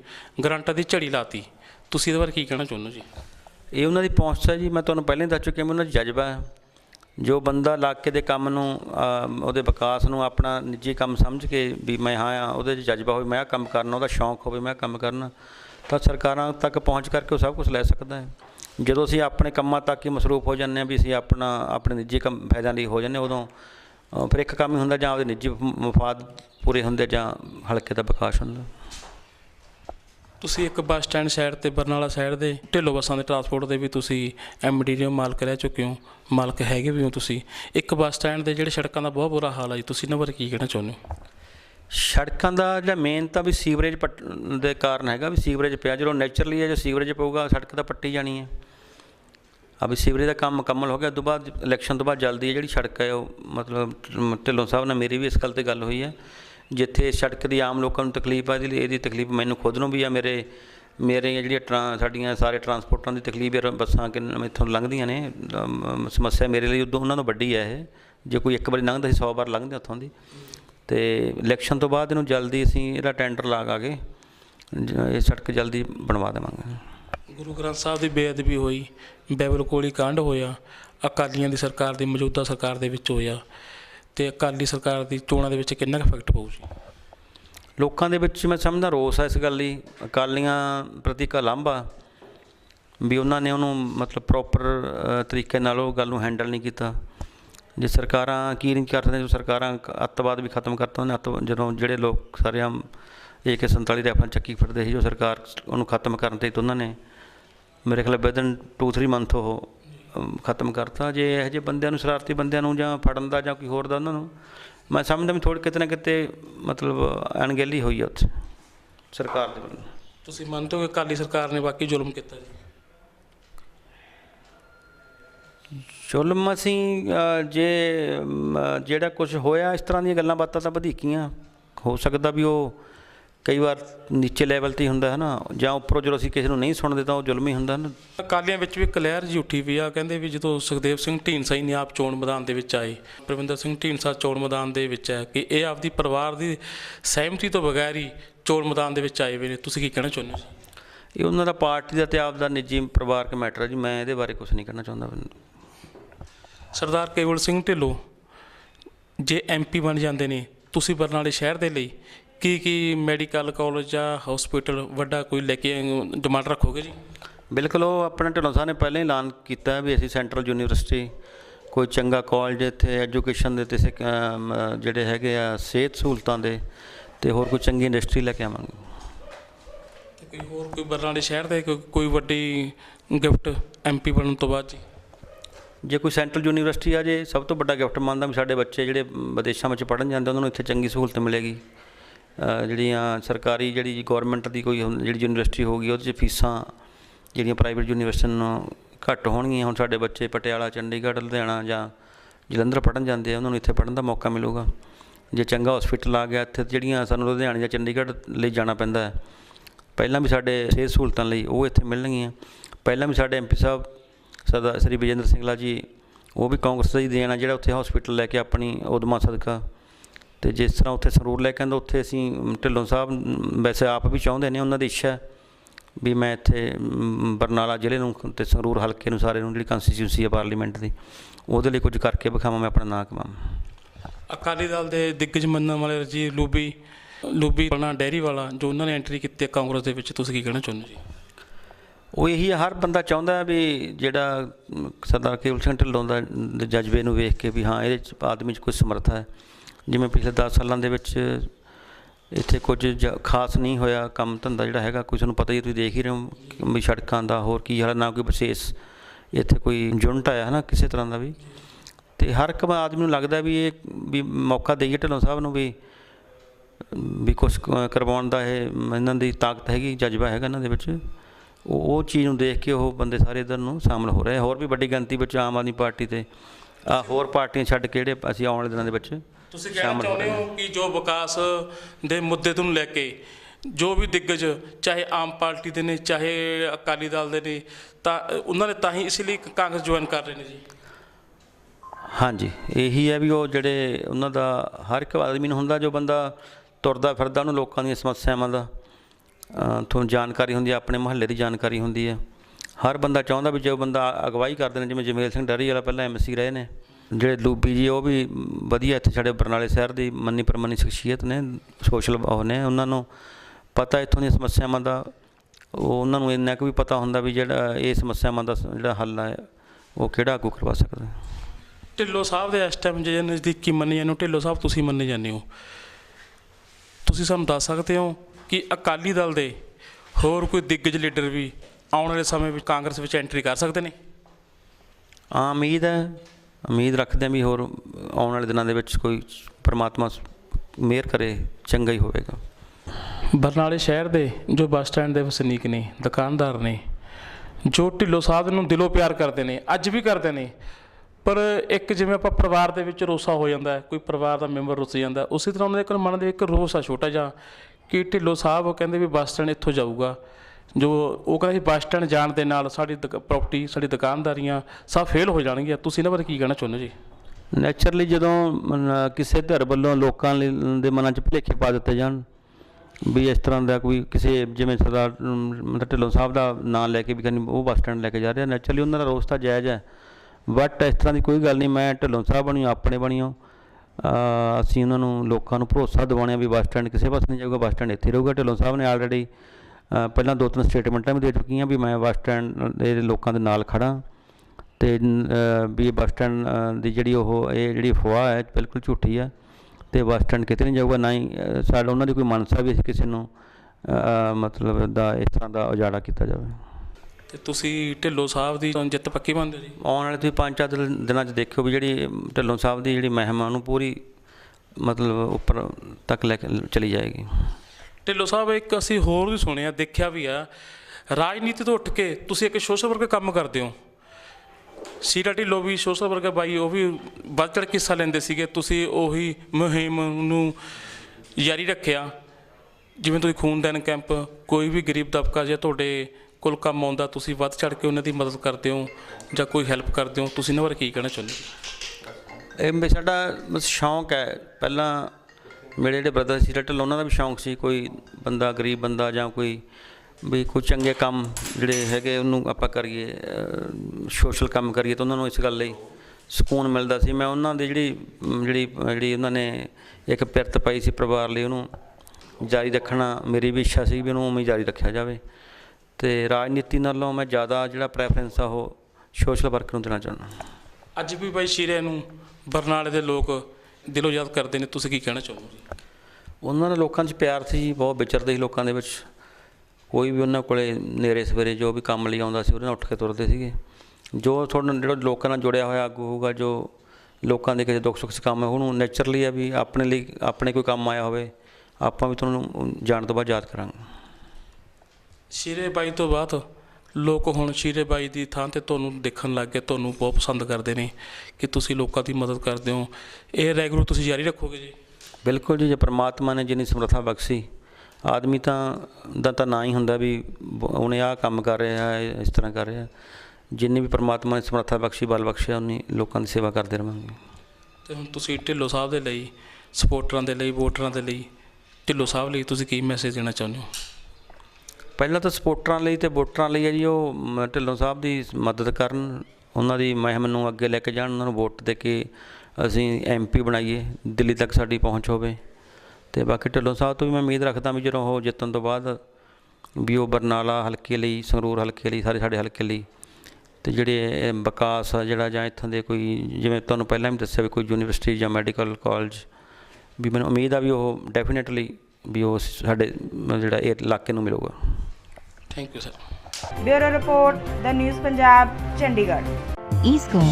ਗ੍ਰਾਂਟਾਂ ਦੀ ਝੜੀ ਲਾਤੀ। ਤੁਸੀਂ ਇਹਦੇ ਬਾਰੇ ਕੀ ਕਹਿਣਾ ਚਾਹੁੰਦੇ ਹੋ ਜੀ? ਇਹ ਉਹਨਾਂ ਦੀ ਪਹੁੰਚ ਹੈ ਜੀ। ਮੈਂ ਤੁਹਾਨੂੰ ਪਹਿਲਾਂ ਹੀ ਦੱਸ ਚੁੱਕਿਆ ਮੈਂ ਉਹਨਾਂ ਦਾ ਜਜ਼ਬਾ ਹੈ। ਜੋ ਬੰਦਾ ਇਲਾਕੇ ਦੇ ਕੰਮ ਨੂੰ ਉਹਦੇ ਵਿਕਾਸ ਨੂੰ ਆਪਣਾ ਨਿੱਜੀ ਕੰਮ ਸਮਝ ਕੇ ਵੀ ਮੈਂ ਹਾਂ ਆ ਉਹਦੇ 'ਚ ਜਜ਼ਬਾ ਹੋਵੇ ਮੈਂ ਆਹ ਕੰਮ ਕਰਨਾ ਉਹਦਾ ਸ਼ੌਂਕ ਹੋਵੇ ਮੈਂ ਕੰਮ ਕਰਨਾ ਤਾਂ ਸਰਕਾਰਾਂ ਤੱਕ ਪਹੁੰਚ ਕਰਕੇ ਉਹ ਸਭ ਕੁਝ ਲੈ ਸਕਦਾ ਹੈ। ਜਦੋਂ ਅਸੀਂ ਆਪਣੇ ਕੰਮਾਂ ਤੱਕ ਹੀ ਮਸਰੂਫ ਹੋ ਜਾਂਦੇ ਹਾਂ ਵੀ ਅਸੀਂ ਆਪਣਾ ਆਪਣੇ ਨਿੱਜੀ ਕੰਮ ਫਾਇਦਿਆਂ ਲਈ ਹੋ ਜਾਂਦੇ ਹਾਂ, ਉਦੋਂ ਫਿਰ ਇੱਕ ਕੰਮ ਹੀ ਹੁੰਦਾ ਜਾਂ ਉਹਦੇ ਨਿੱਜੀ ਮਫਾਦ ਪੂਰੇ ਹੁੰਦੇ ਜਾਂ ਹਲਕੇ ਦਾ ਵਿਕਾਸ ਹੁੰਦਾ। ਤੁਸੀਂ ਇੱਕ ਬੱਸ ਸਟੈਂਡ ਸਾਈਡ ਤੇ ਬਰਨਾਲਾ ਸਾਈਡ ਦੇ ਢਿੱਲੋਂ ਬੱਸਾਂ ਦੇ ਟਰਾਂਸਪੋਰਟ ਦੇ ਵੀ ਤੁਸੀਂ ਐਮਡੀ ਦੇ ਮਾਲਕ ਰਹਿ ਚੁੱਕੇ ਹੋ, ਮਾਲਕ ਹੈਗੇ ਵੀ ਹੋ ਤੁਸੀਂ। ਇੱਕ ਬੱਸ ਸਟੈਂਡ ਦੇ ਜਿਹੜੇ ਸੜਕਾਂ ਦਾ ਬਹੁਤ ਬੁਰਾ ਹਾਲ ਹੈ ਜੀ, ਤੁਸੀਂ ਇਹਨਾਂ ਬਾਰੇ ਕੀ ਕਹਿਣਾ ਚਾਹੁੰਦੇ ਹੋ? ਸੜਕਾਂ ਦਾ ਜਿਹੜਾ ਮੇਨ ਤਾਂ ਵੀ ਸੀਵਰੇਜ ਪੱਟ ਦੇ ਕਾਰਨ ਹੈਗਾ ਵੀ ਸੀਵਰੇਜ ਪਿਆ, ਜਦੋਂ ਨੇਚਰਲੀ ਹੈ ਜੇ ਸੀਵਰੇਜ ਪਊਗਾ, ਸੜਕ ਤਾਂ ਪੱਟੀ ਜਾਣੀ ਹੈ। ਅਭੀ ਸੀਵਰੇਜ ਦਾ ਕੰਮ ਮੁਕੰਮਲ ਹੋ ਗਿਆ ਉਸ ਤੋਂ ਬਾਅਦ ਇਲੈਕਸ਼ਨ ਤੋਂ ਬਾਅਦ ਜਲਦੀ ਇਹ ਜਿਹੜੀ ਸੜਕ ਹੈ ਉਹ, ਮਤਲਬ ਢਿੱਲੋਂ ਸਾਹਿਬ ਨਾਲ ਮੇਰੀ ਵੀ ਇਸ ਗੱਲ ਤੇ ਗੱਲ ਹੋਈ ਹੈ। ਜਿੱਥੇ ਸੜਕ ਦੀ ਆਮ ਲੋਕਾਂ ਨੂੰ ਤਕਲੀਫ ਆ, ਇਹਦੀ ਲਈ- ਇਹਦੀ ਤਕਲੀਫ ਮੈਨੂੰ ਖੁਦ ਨੂੰ ਵੀ ਆ, ਮੇਰੇ ਮੇਰੇ ਜਿਹੜੀਆਂ ਟਰਾਂ ਸਾਡੀਆਂ ਸਾਰੇ ਟਰਾਂਸਪੋਰਟਾਂ ਦੀ ਤਕਲੀਫ ਹੈ ਬੱਸਾਂ ਕਿ ਇੱਥੋਂ ਲੰਘਦੀਆਂ ਨੇ ਸਮੱਸਿਆ ਮੇਰੇ ਲਈ ਉਦੋਂ ਉਹਨਾਂ ਤੋਂ ਵੱਡੀ ਹੈ ਇਹ, ਜੇ ਕੋਈ ਇੱਕ ਵਾਰੀ ਲੰਘਦਾ ਸੀ 100 ਵਾਰ ਲੰਘਦੇ ਉੱਥੋਂ ਦੀ। ਤੇ ਇਲੈਕਸ਼ਨ ਤੋਂ ਬਾਅਦ ਇਹਨੂੰ ਜਲਦੀ ਅਸੀਂ ਇਹਦਾ ਟੈਂਡਰ ਲਗਾ ਕੇ ਜ- ਇਹ ਸੜਕ ਜਲਦੀ ਬਣਵਾ ਦੇਵਾਂਗੇ। ਗੁਰੂ ਗ੍ਰੰਥ ਸਾਹਿਬ ਦੀ ਬੇਅਦਬੀ ਹੋਈ ਬਾਈਬਲ ਕੋਲੀ ਕਾਂਡ ਹੋਇਆ, ਅਕਾਲੀਆਂ ਦੀ ਸਰਕਾਰ ਦੀ ਮੌਜੂਦਾ ਸਰਕਾਰ ਦੇ ਵਿੱਚ ਹੋਇਆ। ਤੇ ਅਕਾਲੀ ਸਰਕਾਰ ਦੀ ਚੋਣਾਂ ਦੇ ਵਿੱਚ ਕਿੰਨਾ ਕੁ ਇਫੈਕਟ ਪਊ ਜੀ? ਲੋਕਾਂ ਦੇ ਵਿੱਚ ਮੈਂ ਸਮਝਦਾ ਰੋਸ ਹੈ ਇਸ ਗੱਲ ਲਈ। ਅਕਾਲੀਆਂ ਪ੍ਰਤੀ ਇੱਕ ਵੀ ਉਹਨਾਂ ਨੇ ਉਹਨੂੰ ਮਤਲਬ ਪ੍ਰੋਪਰ ਤਰੀਕੇ ਨਾਲ ਉਹ ਗੱਲ ਨੂੰ ਹੈਂਡਲ ਨਹੀਂ ਕੀਤਾ। ਜੇ ਸਰਕਾਰਾਂ ਕੀ ਨਹੀਂ ਕਰ ਸਕਦੀਆਂ, ਜੋ ਸਰਕਾਰਾਂ ਅੱਤਵਾਦ ਵੀ ਖਤਮ ਕਰਤਾ, ਉਹਨੇ ਅੱਤ ਜਦੋਂ ਜਿਹੜੇ ਲੋਕ ਸਾਰੇ ਆਮ AK47 ਰਾਈਫਲਾਂ ਚੱਕੀ ਫਿਰਦੇ ਸੀ, ਜੋ ਸਰਕਾਰ ਉਹਨੂੰ ਖਤਮ ਕਰਨ ਤੇ ਤਾਂ ਉਹਨਾਂ ਨੇ। ਮੇਰੇ ਖਿਆਲ ਵਿਦਨ 2-3 ਮੰਥ ਉਹ ਖਤਮ ਕਰਤਾ। ਜੇ ਇਹੋ ਜਿਹੇ ਬੰਦਿਆਂ ਨੂੰ ਸ਼ਰਾਰਤੀ ਬੰਦਿਆਂ ਨੂੰ ਜਾਂ ਫੜਨ ਦਾ ਜਾਂ ਕੋਈ ਹੋਰ ਦਾ ਉਹਨਾਂ ਨੂੰ ਮੈਂ ਸਮਝਦਾ ਵੀ ਥੋੜ੍ਹੀ ਕਿਤੇ ਨਾ ਕਿਤੇ ਮਤਲਬ ਅਣਗਹਿਲੀ ਹੋਈ ਆ ਉੱਥੇ ਸਰਕਾਰ ਦੇ ਵੱਲੋਂ। ਤੁਸੀਂ ਮੰਨਦੇ ਹੋ ਕਿ ਅਕਾਲੀ ਸਰਕਾਰ ਨੇ ਵਾਕਈ ਜ਼ੁਲਮ ਕੀਤਾ ਜੀ? ਜ਼ੁਲਮ ਅਸੀਂ ਜੇ ਜਿਹੜਾ ਕੁਝ ਹੋਇਆ ਇਸ ਤਰ੍ਹਾਂ ਦੀਆਂ ਗੱਲਾਂ ਬਾਤਾਂ ਤਾਂ ਵਧੀਕੀਆਂ। ਹੋ ਸਕਦਾ ਵੀ ਉਹ ਕਈ ਵਾਰ ਨੀਚੇ ਲੈਵਲ ਤੇ ਹੁੰਦਾ ਹੈ ਨਾ ਜਾਂ ਉੱਪਰੋਂ ਜਦੋਂ ਅਸੀਂ ਕਿਸੇ ਨੂੰ ਨਹੀਂ ਸੁਣਦੇ ਤਾਂ ਉਹ ਜ਼ੁਲਮ ਹੀ ਹੁੰਦਾ ਨਾ। ਅਕਾਲੀਆਂ ਵਿੱਚ ਵੀ ਇੱਕ ਲਹਿਰ ਜੀ ਉੱਠੀ ਵੀ ਆ ਕਹਿੰਦੇ ਵੀ ਜਦੋਂ ਸੁਖਦੇਵ ਸਿੰਘ ਢੀਂਡਸਾ ਹੀ ਨੇ ਆਪ ਚੋਣ ਮੈਦਾਨ ਦੇ ਵਿੱਚ ਆਏ ਪ੍ਰਵਿੰਦਰ ਸਿੰਘ ਢੀਂਡਸਾ ਚੋਣ ਮੈਦਾਨ ਦੇ ਵਿੱਚ ਹੈ ਕਿ ਇਹ ਆਪਦੀ ਪਰਿਵਾਰ ਦੀ ਸਹਿਮਤੀ ਤੋਂ ਬਗੈਰ ਹੀ ਚੋਣ ਮੈਦਾਨ ਦੇ ਵਿੱਚ ਆਏ ਹੋਏ ਨੇ ਤੁਸੀਂ ਕੀ ਕਹਿਣਾ ਚਾਹੁੰਦੇ ਹੋ? ਇਹ ਉਹਨਾਂ ਦਾ ਪਾਰਟੀ ਦਾ ਤੇ ਆਪ ਦਾ ਨਿੱਜੀ ਪਰਿਵਾਰਕ ਮੈਟਰ ਹੈ ਜੀ ਮੈਂ ਇਹਦੇ ਬਾਰੇ ਕੁਝ ਨਹੀਂ ਕਹਿਣਾ ਚਾਹੁੰਦਾ। ਸਰਦਾਰ ਕੇਵਲ ਸਿੰਘ ਢਿੱਲੋਂ ਜੇ ਐਮਪੀ ਬਣ ਜਾਂਦੇ ਨੇ ਤੁਸੀਂ ਬਰਨਾਲੇ ਸ਼ਹਿਰ ਦੇ ਲਈ ਕੀ ਕੀ ਮੈਡੀਕਲ ਕਾਲਜ ਜਾਂ ਹਸਪੀਟਲ ਵੱਡਾ ਕੋਈ ਲੈ ਕੇ ਡਿਮਾਂਡ ਰੱਖੋਗੇ ਜੀ? ਬਿਲਕੁਲ ਉਹ ਆਪਣੇ ਢਿੱਲੋਂ ਸਾਹਿਬ ਨੇ ਪਹਿਲਾਂ ਹੀ ਐਲਾਨ ਕੀਤਾ ਵੀ ਅਸੀਂ ਸੈਂਟਰਲ ਯੂਨੀਵਰਸਿਟੀ ਕੋਈ ਚੰਗਾ ਕਾਲਜ ਇੱਥੇ ਐਜੂਕੇਸ਼ਨ ਦੇ ਤੇ ਜਿਹੜੇ ਹੈਗੇ ਆ ਸਿਹਤ ਸਹੂਲਤਾਂ ਦੇ ਤੇ ਹੋਰ ਕੋਈ ਚੰਗੀ ਇੰਡਸਟਰੀ ਲੈ ਕੇ ਆਵਾਂਗੇ। ਤੇ ਕੋਈ ਹੋਰ ਕੋਈ ਬਰਨਾਲੇ ਸ਼ਹਿਰ ਦੇ ਕੋਈ- ਵੱਡੀ ਗਿਫਟ ਐਮਪੀ ਬਣਨ ਤੋਂ ਬਾਅਦ ਜੀ? ਜੇ ਕੋਈ ਸੈਂਟਰਲ ਯੂਨੀਵਰਸਿਟੀ ਆ ਜੇ ਸਭ ਤੋਂ ਵੱਡਾ ਗਿਫਟ ਮੰਨਦਾ ਵੀ ਸਾਡੇ ਬੱਚੇ ਜਿਹੜੇ ਵਿਦੇਸ਼ਾਂ ਵਿੱਚ ਪੜ੍ਹਨ ਜਾਂਦੇ ਉਹਨਾਂ ਨੂੰ ਇੱਥੇ ਚੰਗੀ ਸਹੂਲਤ ਮਿਲੇਗੀ। ਜਿਹੜੀਆਂ ਸਰਕਾਰੀ ਜਿਹੜੀ ਗਵਰਨਮੈਂਟ ਦੀ ਕੋਈ ਜਿਹੜੀ ਯੂਨੀਵਰਸਿਟੀ ਹੋਗੀ ਉਹਦੇ 'ਚ ਫੀਸਾਂ ਜਿਹੜੀਆਂ ਪ੍ਰਾਈਵੇਟ ਯੂਨੀਵਰਸਿਟੀਆਂ ਨੂੰ ਘੱਟ ਹੋਣਗੀਆਂ। ਹੁਣ ਸਾਡੇ ਬੱਚੇ ਪਟਿਆਲਾ, ਚੰਡੀਗੜ੍ਹ, ਲੁਧਿਆਣਾ ਜਾਂ ਜਲੰਧਰ ਪੜ੍ਹਨ ਜਾਂਦੇ ਆ, ਉਹਨਾਂ ਨੂੰ ਇੱਥੇ ਪੜ੍ਹਨ ਦਾ ਮੌਕਾ ਮਿਲੂਗਾ। ਜੇ ਚੰਗਾ ਹਸਪੀਟਲ ਆ ਗਿਆ, ਇੱਥੇ ਜਿਹੜੀਆਂ ਸਾਨੂੰ ਲੁਧਿਆਣਾ ਜਾਂ ਚੰਡੀਗੜ੍ਹ ਲਈ ਜਾਣਾ ਪੈਂਦਾ ਹੈ, ਪਹਿਲਾਂ ਵੀ ਸਾਡੇ ਸਿਹਤ ਸਹੂਲਤਾਂ ਲਈ ਉਹ ਇੱਥੇ ਮਿਲਣਗੀਆਂ। ਪਹਿਲਾਂ ਵੀ ਸਾਡੇ ਐਮਪੀ ਸਾਹਿਬ ਸਰਦਾਰ ਸ੍ਰੀ ਵਿਜੇਂਦਰ ਸਿੰਘਲਾ ਜੀ, ਉਹ ਵੀ ਕਾਂਗਰਸ ਦਾ ਹੀ ਦੇਣ ਆ, ਜਿਹੜਾ ਉੱਥੇ ਹਸਪੀਟਲ ਲੈ ਕੇ ਆਪਣੀ ਉਦਮਾ ਸਦਕਾ ਤੇ ਜਿਸ ਤਰ੍ਹਾਂ ਉੱਥੇ ਸਰੂਰ ਲੈ ਕੇ ਆਂਦਾ ਉੱਥੇ ਅਸੀਂ ਢਿੱਲੋਂ ਸਾਹਿਬ ਵੈਸੇ ਆਪ ਵੀ ਚਾਹੁੰਦੇ ਨੇ ਉਹਨਾਂ ਦੀ ਇੱਛਾ ਵੀ ਮੈਂ ਇੱਥੇ ਬਰਨਾਲਾ ਜ਼ਿਲ੍ਹੇ ਨੂੰ ਤੇ ਸੰਗਰੂਰ ਹਲਕੇ ਨੂੰ ਸਾਰੇ ਨੂੰ ਜਿਹੜੀ ਕੰਸਟੀਚਿਊਂਸੀ ਹੈ ਪਾਰਲੀਮੈਂਟ ਦੀ ਉਹਦੇ ਲਈ ਕੁਝ ਕਰਕੇ ਵਿਖਾਵਾਂ ਮੈਂ ਆਪਣਾ ਨਾਂ ਕਮਾਵਾਂ। ਅਕਾਲੀ ਦਲ ਦੇ ਦਿੱਗਜ ਮੰਨਣ ਵਾਲੇ ਰਜੀਵ ਲੂਬੀ ਲੂਬੀ ਬਣਾ ਡੈਰੀ ਵਾਲਾ ਜੋ ਉਹਨਾਂ ਨੇ ਐਂਟਰੀ ਕੀਤੀ ਹੈ ਕਾਂਗਰਸ ਦੇ ਵਿੱਚ ਤੁਸੀਂ ਕੀ ਕਹਿਣਾ ਚਾਹੁੰਦੇ ਜੀ? ਉਹ ਇਹੀ ਹੈ, ਹਰ ਬੰਦਾ ਚਾਹੁੰਦਾ ਹੈ ਵੀ ਜਿਹੜਾ ਸਰਦਾਰ ਕੇਵਲ ਸਿੰਘ ਢਿੱਲੋਂ ਦਾ ਦੇ ਜਜ਼ਬੇ ਨੂੰ ਵੇਖ ਕੇ ਵੀ ਹਾਂ ਇਹਦੇ ਚ ਆਦਮੀ 'ਚ ਕੋਈ ਸਮਰੱਥਾ ਹੈ। ਜਿਵੇਂ ਪਿਛਲੇ 10 ਸਾਲਾਂ ਦੇ ਵਿੱਚ ਇੱਥੇ ਕੁਝ ਜ- ਖਾਸ ਨਹੀਂ ਹੋਇਆ ਕੰਮ ਧੰਦਾ ਜਿਹੜਾ ਹੈਗਾ, ਕੋਈ ਤੁਹਾਨੂੰ ਪਤਾ ਹੀ ਤੁਸੀਂ ਦੇਖ ਹੀ ਰਹੇ ਹੋ ਵੀ ਸੜਕਾਂ ਦਾ ਹੋਰ ਕੀ ਹਾਲ ਨਾ ਕੋਈ ਵਿਸ਼ੇਸ਼ ਇੱਥੇ ਕੋਈ ਯੂਨਿਟ ਆਇਆ ਹੈ ਨਾ ਕਿਸੇ ਤਰ੍ਹਾਂ ਦਾ ਵੀ। ਤੇ ਹਰ ਇੱਕ ਆਦਮੀ ਨੂੰ ਲੱਗਦਾ ਵੀ ਇਹ ਵੀ ਮੌਕਾ ਦੇਈਏ ਢਿੱਲੋਂ ਸਾਹਿਬ ਨੂੰ ਵੀ ਵੀ ਕੁਝ ਕਰਵਾਉਣ ਦਾ ਇਹ ਇਹਨਾਂ ਦੀ ਤਾਕਤ ਹੈਗੀ, ਜਜ਼ਬਾ ਹੈਗਾ ਇਹਨਾਂ ਦੇ ਵਿੱਚ। ਉਹ ਉਹ ਚੀਜ਼ ਨੂੰ ਦੇਖ ਕੇ ਉਹ ਬੰਦੇ ਸਾਰੇ ਇਧਰ ਨੂੰ ਸ਼ਾਮਲ ਹੋ ਰਹੇ ਹੋਰ ਵੀ ਵੱਡੀ ਗਿਣਤੀ ਵਿੱਚ ਆਮ ਆਦਮੀ ਪਾਰਟੀ ਤੇ ਆ ਹੋਰ ਪਾਰਟੀਆਂ ਛੱਡ ਕੇ ਜਿਹੜੇ ਅਸੀਂ ਆਉਣ ਵਾਲੇ ਦਿਨਾਂ ਦੇ ਵਿੱਚ ਤੁਸੀਂ ਕਹਿਣਾ ਸ਼ਾਮਲ ਹੋ ਚਾਹੁੰਦੇ ਰਹੇ ਹੋ ਕਿ ਜੋ ਵਿਕਾਸ ਦੇ ਮੁੱਦੇ ਤੋਂ ਲੈ ਕੇ ਜੋ ਵੀ ਦਿੱਗਜ ਚਾਹੇ ਆਮ ਪਾਰਟੀ ਦੇ ਨੇ ਚਾਹੇ ਅਕਾਲੀ ਦਲ ਦੇ ਨੇ ਤਾਂ ਉਹਨਾਂ ਨੇ ਤਾਂ ਹੀ ਇਸ ਲਈ ਕਾਂਗਰਸ ਜੁਆਇਨ ਕਰ ਰਹੇ ਨੇ ਜੀ। ਹਾਂਜੀ ਇਹੀ ਹੈ ਵੀ ਉਹ ਜਿਹੜੇ ਉਹਨਾਂ ਦਾ ਹਰ ਇੱਕ ਆਦਮੀ ਨੂੰ ਹੁੰਦਾ ਜੋ ਬੰਦਾ ਤੁਰਦਾ ਫਿਰਦਾ ਉਹਨੂੰ ਲੋਕਾਂ ਦੀਆਂ ਸਮੱਸਿਆਵਾਂ ਦਾ ਤੁਹਾਨੂੰ ਜਾਣਕਾਰੀ ਹੁੰਦੀ ਹੈ ਆਪਣੇ ਮੁਹੱਲੇ ਦੀ ਜਾਣਕਾਰੀ ਹੁੰਦੀ ਹੈ। ਹਰ ਬੰਦਾ ਚਾਹੁੰਦਾ ਵੀ ਜੋ ਬੰਦਾ ਅਗਵਾਈ ਕਰਦੇ ਨੇ ਜਿਵੇਂ ਜਮੇਲ ਸਿੰਘ ਡਰੀ ਵਾਲਾ ਪਹਿਲਾਂ ਐਮਸੀ ਰਹੇ ਨੇ ਜਿਹੜੇ ਲੂਬੀ ਜੀ ਉਹ ਵੀ ਵਧੀਆ ਇੱਥੇ ਸਾਡੇ ਬਰਨਾਲੇ ਸ਼ਹਿਰ ਦੀ ਮੰਨੀ ਪ੍ਰਮੰਨੀ ਸ਼ਖਸੀਅਤ ਨੇ ਸੋਸ਼ਲ ਉਹ ਨੇ ਉਹਨਾਂ ਨੂੰ ਪਤਾ ਇੱਥੋਂ ਦੀਆਂ ਸਮੱਸਿਆਵਾਂ ਦਾ ਉਹ ਉਹਨਾਂ ਨੂੰ ਇੰਨਾ ਕੁ ਵੀ ਪਤਾ ਹੁੰਦਾ ਵੀ ਜਿਹੜਾ ਇਹ ਸਮੱਸਿਆਵਾਂ ਦਾ ਜਿਹੜਾ ਹੱਲ ਹੈ ਉਹ ਕਿਹੜਾ ਆਗੂ ਕਰਵਾ ਸਕਦਾ। ਢਿੱਲੋਂ ਸਾਹਿਬ ਦੇ ਇਸ ਟਾਈਮ ਜੇ ਨਜ਼ਦੀਕੀ ਮੰਨੇ ਜਾਂਦੇ ਹੋ ਢਿੱਲੋਂ ਸਾਹਿਬ ਤੁਸੀਂ ਮੰਨੇ ਜਾਂਦੇ ਹੋ। ਤੁਸੀਂ ਸਾਨੂੰ ਦੱਸ ਸਕਦੇ ਹੋ ਕਿ ਅਕਾਲੀ ਦਲ ਦੇ ਹੋਰ ਕੋਈ ਦਿੱਗਜ ਲੀਡਰ ਵੀ ਆਉਣ ਵਾਲੇ ਸਮੇਂ ਵਿੱਚ ਕਾਂਗਰਸ ਵਿੱਚ ਐਂਟਰੀ ਕਰ ਸਕਦੇ ਨੇ? ਹਾਂ ਉਮੀਦ ਹੈ ਉਮੀਦ ਰੱਖਦੇ ਹਾਂ ਵੀ ਹੋਰ ਆਉਣ ਵਾਲੇ ਦਿਨਾਂ ਦੇ ਵਿੱਚ ਕੋਈ ਪ੍ਰਮਾਤਮਾ ਮਿਹਰ ਕਰੇ, ਚੰਗਾ ਹੀ ਹੋਵੇਗਾ। ਬਰਨਾਲੇ ਸ਼ਹਿਰ ਦੇ ਜੋ ਬੱਸ ਸਟੈਂਡ ਦੇ ਵਸਨੀਕ ਨੇ, ਦੁਕਾਨਦਾਰ ਨੇ, ਜੋ ਢਿੱਲੋਂ ਸਾਹਿਬ ਨੂੰ ਦਿਲੋਂ ਪਿਆਰ ਕਰਦੇ ਨੇ, ਅੱਜ ਵੀ ਕਰਦੇ ਨੇ, ਪਰ ਇੱਕ ਜਿਵੇਂ ਆਪਾਂ ਪਰਿਵਾਰ ਦੇ ਵਿੱਚ ਰੋਸਾ ਹੋ ਜਾਂਦਾ ਕੋਈ ਪਰਿਵਾਰ ਦਾ ਮੈਂਬਰ ਰੁੱਸ ਜਾਂਦਾ ਉਸੇ ਤਰ੍ਹਾਂ ਉਹਨਾਂ ਦੇ ਕੋਲ ਮਨ ਦੇ ਇੱਕ ਰੋਸ ਆ ਛੋਟਾ ਜਿਹਾ, ਕਿ ਢਿੱਲੋਂ ਸਾਹਿਬ ਕਹਿੰਦੇ ਵੀ ਬੱਸ ਸਟੈਂਡ ਇੱਥੋਂ ਜਾਊਗਾ। ਜੋ ਉਹ ਕਹਿੰਦੇ ਸੀ ਬੱਸ ਸਟੈਂਡ ਜਾਣ ਦੇ ਨਾਲ ਸਾਡੀ ਪ੍ਰਾਪਰਟੀ ਸਾਡੀ ਦੁਕਾਨਦਾਰੀਆਂ ਸਭ ਫੇਲ ਹੋ ਜਾਣਗੀਆਂ। ਤੁਸੀਂ ਇਹਨਾਂ ਬਾਰੇ ਕੀ ਕਹਿਣਾ ਚਾਹੁੰਦੇ ਜੀ? ਨੈਚੁਰਲੀ ਜਦੋਂ ਕਿਸੇ ਧਿਰ ਵੱਲੋਂ ਲੋਕਾਂ ਲਈ- ਦੇ ਮਨਾਂ 'ਚ ਭੁਲੇਖੇ ਪਾ ਦਿੱਤੇ ਜਾਣ ਵੀ ਇਸ ਤਰ੍ਹਾਂ ਦਾ ਕੋਈ ਕਿਸੇ ਜਿਵੇਂ ਸਰਦਾਰ ਮਤਲਬ ਢਿੱਲੋਂ ਸਾਹਿਬ ਦਾ ਨਾਂ ਲੈ ਕੇ ਵੀ ਕਹਿੰਦੇ ਉਹ ਬੱਸ ਸਟੈਂਡ ਲੈ ਕੇ ਜਾ ਰਿਹਾ ਨੈਚੁਰਲੀ ਉਹਨਾਂ ਦਾ ਰੋਸ ਤਾਂ ਜਾਇਜ਼ ਹੈ। ਬਟ ਇਸ ਤਰ੍ਹਾਂ ਦੀ ਕੋਈ ਗੱਲ ਨਹੀਂ ਮੈਂ ਢਿੱਲੋਂ ਸਾਹਿਬ ਬਣੀ ਆਪਣੇ ਬਣੀਓ ਅ, ਅਸੀਂ ਉਹਨਾਂ ਨੂੰ ਲੋਕਾਂ ਨੂੰ ਭਰੋਸਾ ਦਿਵਾਉਣਾ ਵੀ ਬੱਸ ਸਟੈਂਡ ਕਿਸੇ ਪਾਸੇ ਨਹੀਂ ਜਾਊਗਾ ਬੱਸ ਸਟੈਂਡ ਇੱਥੇ ਰਹੂਗਾ। ਢਿੱਲੋਂ ਸਾਹਿਬ ਨੇ ਆਲਰੇਡੀ ਪਹਿਲਾਂ ਦੋ ਤਿੰਨ ਸਟੇਟਮੈਂਟਾਂ ਵੀ ਦੇ ਚੁੱਕੀਆਂ ਵੀ ਮੈਂ ਬੱਸ ਸਟੈਂਡ ਦੇ ਲੋਕਾਂ ਦੇ ਨਾਲ ਖੜਾ ਤੇ ਨ- ਵੀ ਬੱਸ ਸਟੈਂਡ ਦੀ ਜਿਹੜੀ ਉਹ ਇਹ ਜਿਹੜੀ ਅਫਵਾਹ ਹੈ ਬਿਲਕੁਲ ਝੂਠੀ ਹੈ ਤੇ ਬੱਸ ਸਟੈਂਡ ਕਿਤੇ ਨਹੀਂ ਜਾਊਗਾ ਨਾ ਹੀ ਸਾਡਾ ਉਹਨਾਂ ਦੀ ਕੋਈ ਮਨਸਾ ਵੀ ਅਸੀਂ ਕਿਸੇ ਨੂੰ ਮਤਲਬ ਦਾ ਇਸ ਤਰ੍ਹਾਂ ਦਾ ਉਜਾੜਾ ਕੀਤਾ ਜਾਵੇ। ਤੇ ਤੁਸੀਂ ਢਿੱਲੋਂ ਸਾਹਿਬ ਦੀ ਜਿੱਤ ਪੱਕੀ ਮੰਨਦੇ ਜੀ? ਆਉਣ ਵਾਲੇ ਤੁਸੀਂ ਪੰਜ ਚਾਰ ਦਿਨ- 'ਚ ਦੇਖਿਓ ਵੀ ਜਿਹੜੀ ਢਿੱਲੋਂ ਸਾਹਿਬ ਦੀ ਜਿਹੜੀ ਮਹਿਮ ਉਹਨੂੰ ਪੂਰੀ ਮਤਲਬ ਉੱਪਰ ਤੱਕ ਲੈ ਕੇ ਚਲੀ ਜਾਏਗੀ। ਢਿੱਲੋਂ ਸਾਹਿਬ, ਇੱਕ ਅਸੀਂ ਹੋਰ ਵੀ ਸੁਣਿਆ, ਦੇਖਿਆ ਵੀ ਆ। ਰਾਜਨੀਤੀ ਤੋਂ ਉੱਠ ਕੇ ਤੁਸੀਂ ਇੱਕ ਸੋਸ਼ਲ ਵਰਕ ਕੰਮ ਕਰਦੇ ਹੋ। ਸੀਰਾ ਢਿੱਲੋਂ ਵੀ ਸੋਸ਼ਲ ਵਰਕਰ ਬਾਈ, ਉਹ ਵੀ ਵੱਧ ਚੜ੍ਹ ਕੇ ਹਿੱਸਾ ਲੈਂਦੇ ਸੀਗੇ। ਤੁਸੀਂ ਉਹੀ ਮੁਹਿੰਮ ਨੂੰ ਜਾਰੀ ਰੱਖਿਆ। ਜਿਵੇਂ ਤੁਸੀਂ ਖੂਨਦਾਨ ਕੈਂਪ, ਕੋਈ ਵੀ ਗਰੀਬ ਦਬਕਾ ਜੇ ਤੁਹਾਡੇ ਕੋਲ ਕੰਮ ਆਉਂਦਾ, ਤੁਸੀਂ ਵੱਧ ਚੜ੍ਹ ਕੇ ਉਹਨਾਂ ਦੀ ਮਦਦ ਕਰਦੇ ਹੋ ਜਾਂ ਕੋਈ ਹੈਲਪ ਕਰਦੇ ਹੋ। ਤੁਸੀਂ ਇਹਨਾਂ ਬਾਰੇ ਕੀ ਕਹਿਣਾ ਚਾਹੁੰਦੇ ਹੋ? ਇਹ ਸਾਡਾ ਬਸ ਸ਼ੌਂਕ ਹੈ। ਪਹਿਲਾਂ ਮੇਰੇ ਜਿਹੜੇ ਬ੍ਰਦਰ ਸੀ ਰਟਲ ਉਹਨਾਂ ਦਾ ਵੀ ਸ਼ੌਂਕ ਸੀ, ਕੋਈ ਬੰਦਾ ਗਰੀਬ ਬੰਦਾ ਜਾਂ ਕੋਈ ਵੀ ਕੋਈ ਚੰਗੇ ਕੰਮ ਜਿਹੜੇ ਹੈਗੇ ਉਹਨੂੰ ਆਪਾਂ ਕਰੀਏ ਸੋਸ਼ਲ ਕੰਮ ਕਰੀਏ ਤਾਂ ਉਹਨਾਂ ਨੂੰ ਇਸ ਗੱਲ ਲਈ ਸਕੂਨ ਮਿਲਦਾ ਸੀ। ਮੈਂ ਉਹਨਾਂ ਦੀ ਜਿਹੜੀ ਜਿਹੜੀ ਜਿਹੜੀ ਉਹਨਾਂ ਨੇ ਇੱਕ ਪਿਰਤ ਪਾਈ ਸੀ ਪਰਿਵਾਰ ਲਈ, ਉਹਨੂੰ ਜਾਰੀ ਰੱਖਣਾ ਮੇਰੀ ਵੀ ਇੱਛਾ ਸੀ ਵੀ ਉਹਨੂੰ ਉਵੇਂ ਜਾਰੀ ਰੱਖਿਆ ਜਾਵੇ। ਤੇ ਰਾਜਨੀਤੀ ਨਾਲੋਂ ਮੈਂ ਜ਼ਿਆਦਾ ਜਿਹੜਾ ਪ੍ਰੈਫਰੈਂਸ ਆ ਉਹ ਸੋਸ਼ਲ ਵਰਕ ਨੂੰ ਦੇਣਾ ਚਾਹੁੰਦਾ। ਅੱਜ ਵੀ ਬਾਈ ਸ਼ੀਰੇ ਨੂੰ ਬਰਨਾਲੇ ਦੇ ਲੋਕ ਦਿਲੋਂ ਯਾਦ ਕਰਦੇ ਨੇ ਤੁਸੀਂ ਕੀ ਕਹਿਣਾ ਚਾਹੋਗੇ? ਜੀ ਉਹਨਾਂ ਦਾ ਲੋਕਾਂ 'ਚ ਪਿਆਰ ਸੀ ਜੀ, ਬਹੁਤ ਵਿਚਰਦੇ ਸੀ ਲੋਕਾਂ ਦੇ ਵਿੱਚ। ਕੋਈ ਵੀ ਉਹਨਾਂ ਕੋਲੇ ਨੇਰੇ ਸਵੇਰੇ ਜੋ ਵੀ ਕੰਮ ਲਈ ਆਉਂਦਾ ਸੀ ਉਹਦੇ ਨਾਲ ਉੱਠ ਕੇ ਤੁਰਦੇ ਸੀਗੇ। ਜੋ ਤੁਹਾਡਾ ਜਿਹੜਾ ਲੋਕਾਂ ਨਾਲ ਜੁੜਿਆ ਹੋਇਆ ਆਗੂ ਹੋਊਗਾ ਜੋ ਲੋਕਾਂ ਦੇ ਕਿਸੇ ਦੁੱਖ ਸੁੱਖ 'ਚ ਕੰਮ ਹੈ ਉਹਨੂੰ ਨੇਚਰਲੀ ਆ ਵੀ ਆਪਣੇ ਲਈ ਆਪਣੇ ਕੋਈ ਕੰਮ ਆਇਆ ਹੋਵੇ ਆਪਾਂ ਵੀ ਤੁਹਾਨੂੰ ਜਾਣ ਤੋਂ ਬਾਅਦ ਯਾਦ ਕਰਾਂਗੇ। ਸ਼ੀਰੇ ਬਾਈ ਤੋਂ ਬਾਅਦ ਲੋਕ ਹੁਣ ਸ਼ੀਰੇ ਬਾਈ ਦੀ ਥਾਂ ਤੇ ਤੁਹਾਨੂੰ ਦੇਖਣ ਲੱਗ ਗਏ ਤੁਹਾਨੂੰ ਬਹੁਤ ਪਸੰਦ ਕਰਦੇ ਨੇ ਕਿ ਤੁਸੀਂ ਲੋਕਾਂ ਦੀ ਮਦਦ ਕਰਦੇ ਹੋ। ਇਹ ਰੈਗੂਲਰ ਤੁਸੀਂ ਜਾਰੀ ਰੱਖੋਗੇ ਜੀ? ਬਿਲਕੁਲ ਜੀ ਜੇ ਪ੍ਰਮਾਤਮਾ ਨੇ ਜਿੰਨੀ ਸਮਰੱਥਾ ਬਖਸ਼ੀ ਆਦਮੀ ਤਾਂ ਦਾ ਤਾਂ ਨਾ ਹੀ ਹੁੰਦਾ ਵੀ ਉਹਨੇ ਆਹ ਕੰਮ ਕਰ ਰਿਹਾ ਹੈ ਇਸ ਤਰ੍ਹਾਂ ਕਰ ਰਿਹਾ ਜਿੰਨੀ ਵੀ ਪ੍ਰਮਾਤਮਾ ਨੇ ਸਮਰੱਥਾ ਬਖਸ਼ੀ ਬਲ ਬਖਸ਼ਿਆ ਉਨੀ ਲੋਕਾਂ ਦੀ ਸੇਵਾ ਕਰਦੇ ਰਵਾਂਗੇ। ਤੇ ਹੁਣ ਤੁਸੀਂ ਢਿੱਲੋਂ ਸਾਹਿਬ ਦੇ ਲਈ ਸਪੋਰਟਰਾਂ ਦੇ ਲਈ ਵੋਟਰਾਂ ਦੇ ਲਈ ਢਿੱਲੋਂ ਸਾਹਿਬ ਲਈ ਤੁਸੀਂ ਕੀ ਮੈਸੇਜ ਦੇਣਾ ਚਾਹੁੰਦੇ ਹੋ? ਪਹਿਲਾਂ ਤਾਂ ਸਪੋਰਟਰਾਂ ਲਈ ਤੇ ਵੋਟਰਾਂ ਲਈ ਹੈ ਜੀ, ਉਹ ਢਿੱਲੋਂ ਸਾਹਿਬ ਦੀ ਮਦਦ ਕਰਨ, ਉਹਨਾਂ ਦੀ ਮਹਿਮ ਨੂੰ ਅੱਗੇ ਲੈ ਕੇ ਜਾਣ, ਉਹਨਾਂ ਨੂੰ ਵੋਟ ਦੇ ਕੇ ਅਸੀਂ ਐਮਪੀ ਬਣਾਈਏ, ਦਿੱਲੀ ਤੱਕ ਸਾਡੀ ਪਹੁੰਚ ਹੋਵੇ। ਤੇ ਬਾਕੀ ਢਿੱਲੋਂ ਸਾਹਿਬ ਤੋਂ ਵੀ ਮੈਂ ਉਮੀਦ ਰੱਖਦਾ ਵੀ ਜਦੋਂ ਉਹ ਜਿੱਤਣ ਤੋਂ ਬਾਅਦ ਵੀ ਉਹ ਬਰਨਾਲਾ ਹਲਕੇ ਲਈ, ਸੰਗਰੂਰ ਹਲਕੇ ਲਈ, ਸਾਰੇ ਸਾਡੇ ਹਲਕੇ ਲਈ, ਤੇ ਜਿਹੜੇ ਇਹ ਵਿਕਾਸ ਆ ਜਿਹੜਾ ਜਾਂ ਇੱਥੋਂ ਦੇ ਕੋਈ, ਜਿਵੇਂ ਤੁਹਾਨੂੰ ਪਹਿਲਾਂ ਵੀ ਦੱਸਿਆ ਵੀ ਕੋਈ ਯੂਨੀਵਰਸਿਟੀ ਜਾਂ ਮੈਡੀਕਲ ਕਾਲਜ, ਵੀ ਮੈਨੂੰ ਉਮੀਦ ਆ ਵੀ ਉਹ ਡੈਫੀਨਿਟਲੀ ਵੀ ਉਹ ਸਾਡੇ ਮ- ਜਿਹੜਾ ਇਹ ਇਲਾਕੇ ਨੂੰ ਮਿਲੂਗਾ thank you sir bureau report the news Punjab Chandigarh eSchool.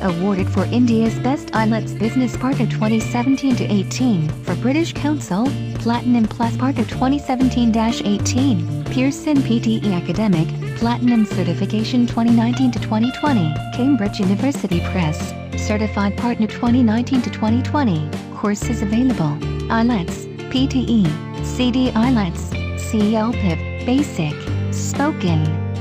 Awarded for India's Best IELTS Business Partner 2017 to 18 for British Council, Platinum Plus Partner 2017 18, Pearson PTE Academic, Platinum Certification 2019 to 2020, Cambridge University Press, Certified Partner 2019 to 2020. Courses available IELTS, PTE, CD IELTS, CLPIP, Basic, Spoken,